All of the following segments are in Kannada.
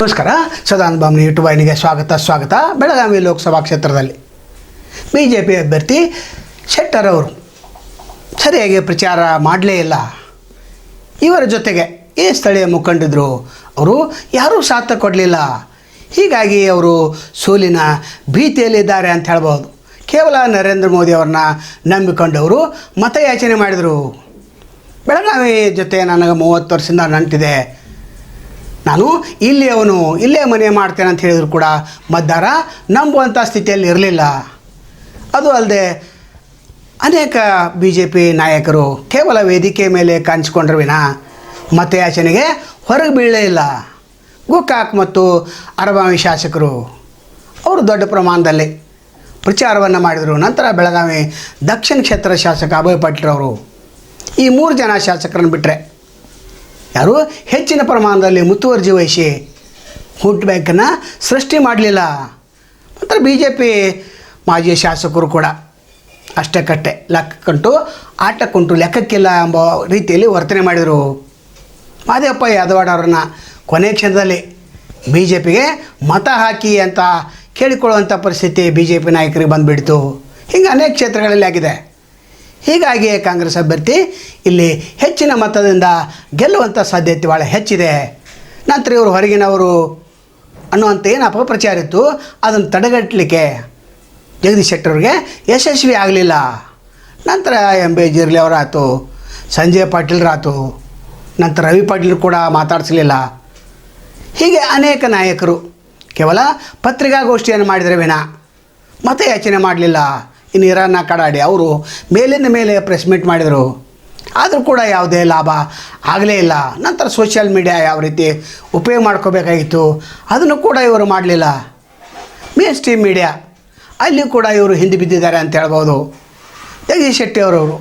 ನಮಸ್ಕಾರ. ಸದಾನಂದ ಯೂಟ್ಯೂಬ್ ವಾಹಿನಿಗೆ ಸ್ವಾಗತ ಸ್ವಾಗತ. ಬೆಳಗಾವಿ ಲೋಕಸಭಾ ಕ್ಷೇತ್ರದಲ್ಲಿ ಬಿ ಜೆ ಪಿ ಅಭ್ಯರ್ಥಿ ಶೆಟ್ಟರ್ ಅವರು ಸರಿಯಾಗಿ ಪ್ರಚಾರ ಮಾಡಲೇ ಇಲ್ಲ. ಇವರ ಜೊತೆಗೆ ಈ ಸ್ಥಳೀಯ ಮುಖಂಡಿದ್ರು ಅವರು ಯಾರೂ ಸಾಥ ಕೊಡಲಿಲ್ಲ. ಹೀಗಾಗಿ ಅವರು ಸೋಲಿನ ಭೀತಿಯಲ್ಲಿದ್ದಾರೆ ಅಂತ ಹೇಳ್ಬೋದು ಕೇವಲ ನರೇಂದ್ರ ಮೋದಿ ಅವ್ರನ್ನ ನಂಬಿಕೊಂಡವರು ಮತಯಾಚನೆ ಮಾಡಿದರು. ಬೆಳಗಾವಿ ಜೊತೆ ನನಗೆ ಮೂವತ್ತು ವರ್ಷದಿಂದ ನಂಟಿದೆ. ನಾನು ಇಲ್ಲಿ ಅವನು ಇಲ್ಲೇ ಮನೆ ಮಾಡ್ತೇನೆ ಅಂತ ಹೇಳಿದ್ರು ಕೂಡ ಮದ್ದಾರ ನಂಬುವಂಥ ಸ್ಥಿತಿಯಲ್ಲಿ ಇರಲಿಲ್ಲ. ಅದು ಅಲ್ಲದೆ ಅನೇಕ ಬಿ ಜೆ ಪಿ ನಾಯಕರು ಕೇವಲ ವೇದಿಕೆ ಮೇಲೆ ಕಾಣಿಸ್ಕೊಂಡ್ರ ವಿನ ಮತಯಾಚನೆಗೆ ಹೊರಗೆ ಬೀಳಲೇ ಇಲ್ಲ. ಗೋಕಾಕ್ ಮತ್ತು ಅರಬಾವಿ ಶಾಸಕರು ಅವರು ದೊಡ್ಡ ಪ್ರಮಾಣದಲ್ಲಿ ಪ್ರಚಾರವನ್ನು ಮಾಡಿದರು. ನಂತರ ಬೆಳಗಾವಿ ದಕ್ಷಿಣ ಕ್ಷೇತ್ರ ಶಾಸಕ ಅಭಯ್ ಪಾಟೀಲ್ ಅವರು ಈ ಮೂರು ಜನ ಶಾಸಕರನ್ನು ಬಿಟ್ಟರೆ ಯಾರು? ಹೆಚ್ಚಿನ ಪ್ರಮಾಣದಲ್ಲಿ ಮುತುವರ್ಜಿ ವಹಿಸಿ ಹುಟ್ ಬ್ಯಾಂಕನ್ನು ಸೃಷ್ಟಿ ಮಾಡಲಿಲ್ಲ. ನಂತರ ಬಿ ಜೆ ಪಿ ಮಾಜಿ ಶಾಸಕರು ಕೂಡ ಅಷ್ಟಕ್ಕಟ್ಟೆ ಲೆಕ್ಕಕ್ಕಂಟು, ಆಟಕ್ಕುಂಟು ಲೆಕ್ಕಕ್ಕಿಲ್ಲ ಎಂಬ ರೀತಿಯಲ್ಲಿ ವರ್ತನೆ ಮಾಡಿದರು. ಮಾದೇವಪ್ಪ ಯಾದವಾಡ ಅವರನ್ನ ಕೊನೆ ಕ್ಷಣದಲ್ಲಿ ಬಿ ಜೆ ಪಿಗೆ ಮತ ಹಾಕಿ ಅಂತ ಕೇಳಿಕೊಳ್ಳುವಂಥ ಪರಿಸ್ಥಿತಿ ಬಿ ಜೆ ಪಿ ನಾಯಕರಿಗೆ ಬಂದುಬಿಡ್ತು. ಹಿಂಗೆ ಅನೇಕ ಕ್ಷೇತ್ರಗಳಲ್ಲಿ ಆಗಿದೆ. ಹೀಗಾಗಿ ಕಾಂಗ್ರೆಸ್ ಅಭ್ಯರ್ಥಿ ಇಲ್ಲಿ ಹೆಚ್ಚಿನ ಮತದಿಂದ ಗೆಲ್ಲುವಂಥ ಸಾಧ್ಯತೆ ಭಾಳ ಹೆಚ್ಚಿದೆ. ನಂತರ ಇವರು ಹೊರಗಿನವರು ಅನ್ನುವಂಥ ಏನು ಅಪಪ್ರಚಾರ ಇತ್ತು, ಅದನ್ನು ತಡೆಗಟ್ಟಲಿಕ್ಕೆ ಜಗದೀಶ್ ಶೆಟ್ಟರ್ಗೆ ಯಶಸ್ವಿ ಆಗಲಿಲ್ಲ. ನಂತರ ಎಂ ಬಿ ಜಿರ್ಲಿ ಅವರಾಯಿತು, ಸಂಜಯ್ ಪಾಟೀಲ್ರಾಯ್ತು ನಂತರ ರವಿ ಪಾಟೀಲ್ ಕೂಡ ಮಾತಾಡಿಸಲಿಲ್ಲ. ಹೀಗೆ ಅನೇಕ ನಾಯಕರು ಕೇವಲ ಪತ್ರಿಕಾಗೋಷ್ಠಿಯನ್ನು ಮಾಡಿದರೆ ವಿನ, ಮತಯಾಚನೆ ಮಾಡಲಿಲ್ಲ. ಇನ್ನು ಇರಾನ್ನ ಕಡಾಡಿ ಅವರು ಮೇಲಿಂದ ಮೇಲೆ ಪ್ರೆಸ್ ಮೀಟ್ ಮಾಡಿದರು. ಆದರೂ ಕೂಡ ಯಾವುದೇ ಲಾಭ ಆಗಲೇ ಇಲ್ಲ. ನಂತರ ಸೋಷಿಯಲ್ ಮೀಡಿಯಾ ಯಾವ ರೀತಿ ಉಪಯೋಗ ಮಾಡ್ಕೋಬೇಕಾಗಿತ್ತು, ಅದನ್ನು ಕೂಡ ಇವರು ಮಾಡಲಿಲ್ಲ. ಮೇನ್ ಸ್ಟ್ರೀಮ್ ಮೀಡಿಯಾ ಅಲ್ಲಿ ಕೂಡ ಇವರು ಹಿಂದೆ ಬಿದ್ದಿದ್ದಾರೆ ಅಂತ ಹೇಳ್ಬೋದು. ಜಗದೀಶ್ ಶೆಟ್ಟಿ ಅವರವರು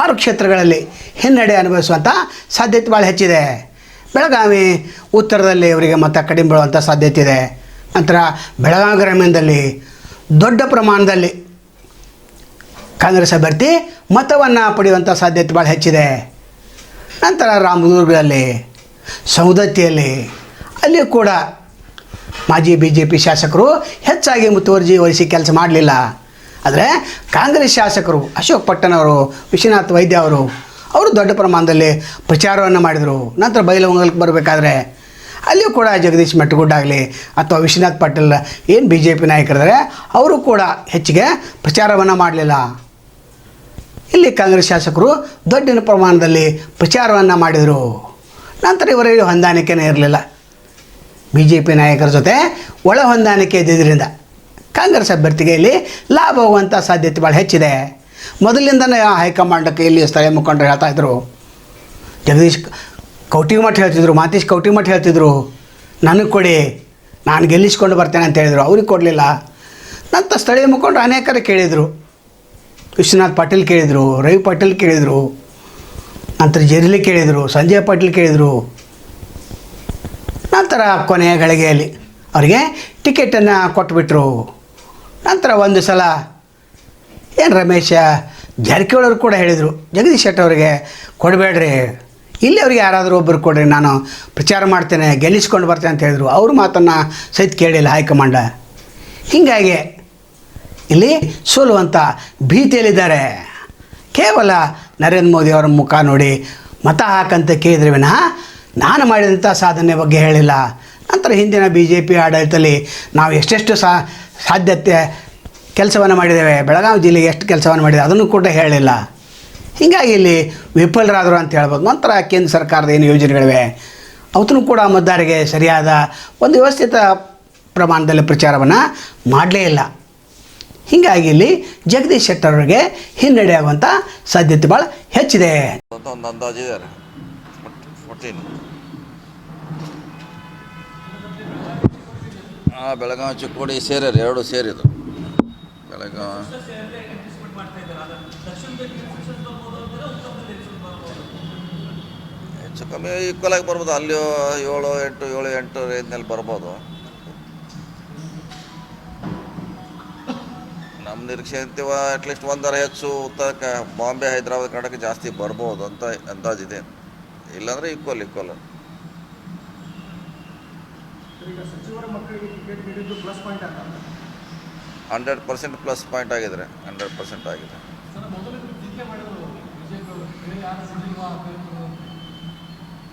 ಆರು ಕ್ಷೇತ್ರಗಳಲ್ಲಿ ಹಿನ್ನಡೆ ಅನುಭವಿಸುವಂಥ ಸಾಧ್ಯತೆ ಭಾಳ ಹೆಚ್ಚಿದೆ. ಬೆಳಗಾವಿ ಉತ್ತರದಲ್ಲಿ ಇವರಿಗೆ ಮತ ಕಡಿಮೆ ಬೀಳುವಂಥ ಸಾಧ್ಯತೆ ಇದೆ. ನಂತರ ಬೆಳಗಾವಿ ಗ್ರಾಮೀಣದಲ್ಲಿ ದೊಡ್ಡ ಪ್ರಮಾಣದಲ್ಲಿ ಕಾಂಗ್ರೆಸ್ ಅಭ್ಯರ್ಥಿ ಮತವನ್ನು ಪಡೆಯುವಂಥ ಸಾಧ್ಯತೆ ಭಾಳ ಹೆಚ್ಚಿದೆ. ನಂತರ ರಾಮದುರ್ಗದಲ್ಲಿ ಸೌದತ್ತಿಯಲ್ಲಿ ಅಲ್ಲಿಯೂ ಕೂಡ ಮಾಜಿ ಬಿ ಜೆ ಪಿ ಶಾಸಕರು ಹೆಚ್ಚಾಗಿ ಮುತುವರ್ಜಿ ವಹಿಸಿ ಕೆಲಸ ಮಾಡಲಿಲ್ಲ. ಆದರೆ ಕಾಂಗ್ರೆಸ್ ಶಾಸಕರು ಅಶೋಕ್ ಪಟ್ಟಣವರು ವಿಶ್ವನಾಥ್ ವೈದ್ಯ ಅವರು ಅವರು ದೊಡ್ಡ ಪ್ರಮಾಣದಲ್ಲಿ ಪ್ರಚಾರವನ್ನು ಮಾಡಿದರು. ನಂತರ ಬೈಲಹೊಂಗಲಕ್ಕೆ ಬರಬೇಕಾದ್ರೆ ಅಲ್ಲಿಯೂ ಕೂಡ ಜಗದೀಶ್ ಆಗಲಿ ಅಥವಾ ವಿಶ್ವನಾಥ್ ಪಾಟೀಲ್ ಏನು ಬಿ ಜೆ ಪಿ ನಾಯಕರಿದ್ದಾರೆ, ಅವರು ಕೂಡ ಹೆಚ್ಚಿಗೆ ಪ್ರಚಾರವನ್ನು ಮಾಡಲಿಲ್ಲ. ಇಲ್ಲಿ ಕಾಂಗ್ರೆಸ್ ಶಾಸಕರು ದೊಡ್ಡಿನ ಪ್ರಮಾಣದಲ್ಲಿ ಪ್ರಚಾರವನ್ನು ಮಾಡಿದರು. ನಂತರ ಇವರಲ್ಲಿ ಹೊಂದಾಣಿಕೆನೇ ಇರಲಿಲ್ಲ. ಬಿ ಜೆ ಪಿ ನಾಯಕರ ಜೊತೆ ಒಳ ಹೊಂದಾಣಿಕೆ ಇದ್ದಿದ್ದರಿಂದ ಕಾಂಗ್ರೆಸ್ ಅಭ್ಯರ್ಥಿಗೆ ಇಲ್ಲಿ ಲಾಭ ಆಗುವಂಥ ಸಾಧ್ಯತೆ ಭಾಳ ಹೆಚ್ಚಿದೆ. ಮೊದಲಿಂದನೇ ಹೈಕಮಾಂಡಕ್ಕೆ ಇಲ್ಲಿ ಸ್ಥಳೀಯ ಮುಖಂಡರು ಹೇಳ್ತಾ ಇದ್ರು. ಜಗದೀಶ್ ಕೌಟಿಮಠ ಹೇಳ್ತಿದ್ರು, ಮಾತೀಶ್ ಕೌಟಿಮಠ ಹೇಳ್ತಿದ್ರು, ನನಗೆ ಕೊಡಿ, ನಾನು ಗೆಲ್ಲಿಸ್ಕೊಂಡು ಬರ್ತೇನೆ ಅಂತ ಹೇಳಿದರು. ಅವ್ರಿಗೆ ಕೊಡಲಿಲ್ಲ. ನಂತರ ಸ್ಥಳೀಯ ಮುಖಂಡರು ಅನೇಕರು ಕೇಳಿದರು. ವಿಶ್ವನಾಥ್ ಪಾಟೀಲ್ ಕೇಳಿದರು, ರವಿ ಪಾಟೀಲ್ ಕೇಳಿದರು, ನಂತರ ಜರ್ಲಿ ಕೇಳಿದರು ಸಂಜಯ್ ಪಾಟೀಲ್ ಕೇಳಿದರು. ನಂತರ ಕೊನೆಯ ಗಳಿಗೆಯಲ್ಲಿ ಅವರಿಗೆ ಟಿಕೆಟನ್ನು ಕೊಟ್ಬಿಟ್ರು. ನಂತರ ಒಂದು ಸಲ ಏನು ರಮೇಶ ಜಾರಕಿಹೊಳಿ ಅವರು ಕೂಡ ಹೇಳಿದರು, ಜಗದೀಶ್ ಶೆಟ್ಟಿ ಅವರಿಗೆ ಕೊಡಬೇಡ್ರಿ, ಇಲ್ಲಿ ಅವ್ರಿಗೆ ಯಾರಾದರೂ ಒಬ್ಬರು ಕೊಡ್ರಿ, ನಾನು ಪ್ರಚಾರ ಮಾಡ್ತೇನೆ, ಗೆಲ್ಲಿಸ್ಕೊಂಡು ಬರ್ತೇನೆ ಅಂತ ಹೇಳಿದರು. ಅವ್ರ ಮಾತನ್ನು ಸಹಿತ ಕೇಳಿಲ್ಲ ಹೈಕಮಾಂಡ. ಹೀಗಾಗಿ ಇಲ್ಲಿ ಸೋಲುವಂಥ ಭೀತಿಯಲ್ಲಿದ್ದಾರೆ. ಕೇವಲ ನರೇಂದ್ರ ಮೋದಿ ಅವರ ಮುಖ ನೋಡಿ ಮತ ಹಾಕಂತ ಕೇಳಿದ್ರೆ ವಿನಃ ನಾನು ಮಾಡಿದಂಥ ಸಾಧನೆ ಬಗ್ಗೆ ಹೇಳಿಲ್ಲ. ನಂತರ ಹಿಂದಿನ ಬಿ ಜೆ ಪಿ ಆಡಳಿತದಲ್ಲಿ ನಾವು ಎಷ್ಟೆಷ್ಟು ಸಾ, ಸಾಧ್ಯತೆ ಕೆಲಸವನ್ನು ಮಾಡಿದ್ದೇವೆ. ಬೆಳಗಾವಿ ಜಿಲ್ಲೆಗೆ ಎಷ್ಟು ಕೆಲಸವನ್ನು ಮಾಡಿದೆ ಅದನ್ನು ಕೂಡ ಹೇಳಿಲ್ಲ. ಹೀಗಾಗಿ ಇಲ್ಲಿ ವಿಫಲರಾದರು ಅಂತ ಹೇಳ್ಬೋದು. ನಂತರ ಕೇಂದ್ರ ಸರ್ಕಾರದ ಏನು ಯೋಜನೆಗಳಿವೆ? ಅವತ್ತೂ ಕೂಡ ಮತದಾರಿಗೆ ಸರಿಯಾದ ಒಂದು ವ್ಯವಸ್ಥಿತ ಪ್ರಮಾಣದಲ್ಲಿ ಪ್ರಚಾರವನ್ನು ಮಾಡಲೇ ಇಲ್ಲ. ಹೀಗಾಗಿ ಇಲ್ಲಿ ಜಗದೀಶ್ ಶೆಟ್ಟರ್ ಅವರಿಗೆ ಹಿನ್ನಡೆ ಆಗುವಂಥ ಸಾಧ್ಯತೆ ಭಾಳ ಹೆಚ್ಚಿದೆ ಬೆಳಗಾವಿ ಚಿಕ್ಕೋಡಿ ಸೇರ್ಯಾರ ಎರಡು ಸೇರಿದ್ರು ಬೆಳಗಾವಿ. ಹೆಚ್ಚು ಕಮ್ಮಿ ಈಕ್ವಲ್ ಆಗಿ ಬರ್ಬೋದು. ಅಲ್ಲಿ ಏಳು ಎಂಟು ಏಳು ಎಂಟು ರೇಂಜ್ನಲ್ಲಿ ಬರ್ಬೋದು. ನಿರೀಕ್ಷೆ ಅಂತೀವ ಅಟ್ಲೀಸ್ಟ್ ಒಂದರ ಹೆಚ್ಚು ಉತ್ತರಕ್ಕೆ ಬಾಂಬೆ ಹೈದರಾಬಾದ್ ಕರ್ನಾಟಕ ಜಾಸ್ತಿ ಬರ್ಬೋದು ಅಂತ ಅಂದಾಜಿದೆ. ಇಲ್ಲಾಂದರೆ equal equal hundred percent plus point ಆಗಿದ್ರೆ ಹಂಡ್ರೆಡ್ ಪರ್ಸೆಂಟ್ ಆಗಿದೆ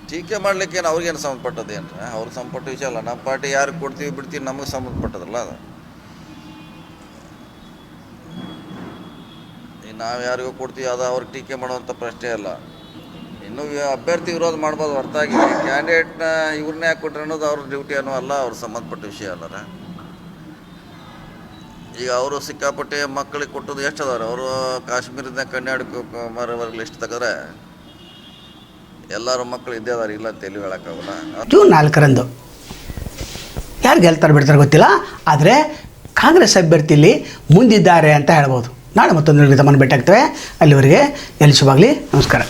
ಟೀಕೆ ಮಾಡ್ಲಿಕ್ಕೇನು ಅವ್ರಿಗೇನು ಸಂಬಂಧಪಟ್ಟದೇನು ಅವ್ರಿಗೆ ಸಂಬಂಧಪಟ್ಟ ವಿಷಯ ಅಲ್ಲ. ನಮ್ಮ ಪಾರ್ಟಿ ಯಾರಿಗೆ ಕೊಡ್ತೀವಿ ಬಿಡ್ತೀವಿ ನಮಗೆ ಸಂಬಂಧಪಟ್ಟದಲ್ಲ ಅದು. ನಾವು ಯಾರಿಗೂ ಕೊಡ್ತೀವಿ, ಅದು ಅವ್ರಿಗೆ ಟೀಕೆ ಮಾಡುವಂಥ ಪ್ರಶ್ನೆ ಅಲ್ಲ. ಇನ್ನು ಅಭ್ಯರ್ಥಿ ವಿರೋಧ ಮಾಡ್ಬೋದು ಹೊರತಾಗಿ ಕ್ಯಾಂಡಿಡೇಟ್ನ ಇವ್ರನ್ನೇ ಯಾಕೆ ಕೊಟ್ರೆ ಅನ್ನೋದು ಅವ್ರ ಡ್ಯೂಟಿ ಅನ್ನೋ ಅಲ್ಲ, ಅವ್ರ ಸಂಬಂಧಪಟ್ಟ ವಿಷಯ ಅಲ್ಲರ ಈಗ ಅವರು ಸಿಕ್ಕಾಪಟ್ಟೆ ಮಕ್ಕಳಿಗೆ ಕೊಟ್ಟದ್ದು ಎಷ್ಟು ಅದಾರೆ ಅವರು ಕಾಶ್ಮೀರದಿಂದ ಮರವರೆಗೆ ಲಿಸ್ಟ್ ತೆಗೆದ್ರೆ ಎಲ್ಲರೂ ಮಕ್ಕಳು ಇದ್ದೇ ಅದಾರೆ, ಇಲ್ಲ ಅಂತ ಎಲ್ಲಿ ಹೇಳೋಕ್ಕಾಗಲ್ಲ. ಜೂನ್ ನಾಲ್ಕರಂದು. ಯಾರು ಗೆಲ್ತಾರೆ ಬಿಡ್ತಾರೆ ಗೊತ್ತಿಲ್ಲ, ಆದರೆ ಕಾಂಗ್ರೆಸ್ ಅಭ್ಯರ್ಥಿಲಿ ಮುಂದಿದ್ದಾರೆ ಅಂತ ಹೇಳ್ಬೋದು. ನಾಳೆ ಮತ್ತೊಂದು ಗಮನ ಭೇಟಿಯಾಗ್ತೇವೆ. ಅಲ್ಲಿವರೆಗೆ ಎಲ್ಲಿ ಶುಭಾಗಲಿ ನಮಸ್ಕಾರ.